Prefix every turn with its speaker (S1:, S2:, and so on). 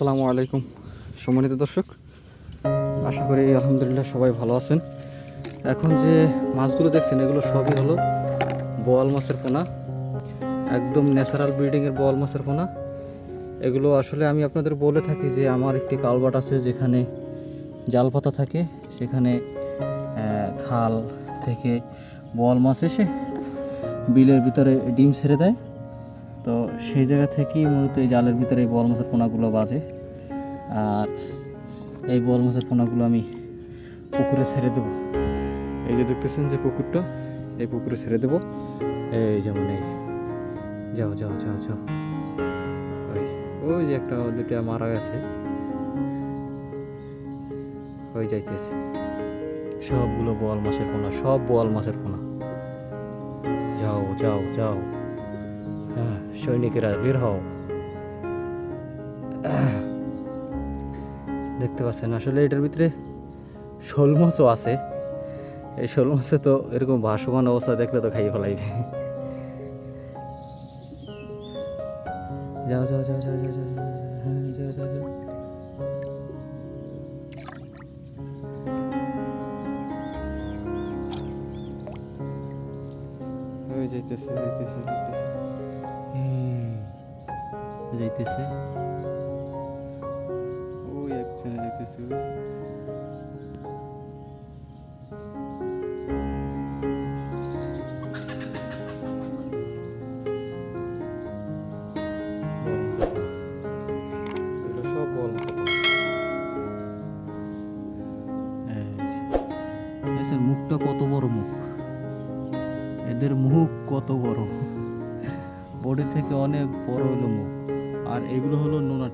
S1: আসসালামু আলাইকুম, সম্মানিত দর্শক। আশা করি আলহামদুলিল্লাহ সবাই ভালো আছেন। এখন যে মাছগুলো দেখছেন, এগুলো সবই হলো বোয়াল মাছের পোনা। একদম ন্যাচারাল ব্রিডিংয়ের বোয়াল মাছের পোনা। এগুলো আসলে আমি আপনাদের বলে থাকি যে আমার একটি কালবাট আছে যেখানে জাল পাতা থাকে, সেখানে খাল থেকে বোয়াল মাছ এসে বিলের ভিতরে ডিম ছেড়ে দেয়। তো সেই জায়গা থেকেই মূলত এই জালের ভিতরে এই বল মাছের পোনাগুলো বাজে। আর এই বল মাছের পোনাগুলো আমি পুকুরে ছেড়ে দেবো। এই যে দেখতেছেন যে পুকুরটা, এই পুকুরে ছেড়ে দেবো। এই যেমন এই যাও যাও যাও যাও। ওই ওই যে একটা দুটা মারা গেছে। ওই যাইতেছে। সবগুলো বোয়াল মাছের পোনা, সব বোয়াল মাছের পোনা। যাও যাও যাও। সৈনিকেরা বের হও। দেখতে পাচ্ছেন আসলে এটার ভিতরে শোল মাছও আছে। এই শোল মাছে তো এরকম ভাসমান অবস্থা দেখলে তো খাই ফেলাইবে যাও যাও যাও যাও যাও যাও যাও, যাও যাইতেছে যাইতেছে যাইতেছে। যাইতেছে। ওই একজনে যাইতেছে মুখটা কত বড় মুখ। এদের মুখ কত বড়। বডি থেকে অনেক বড় হলো মুখ। আর এগুলো হলো নোনা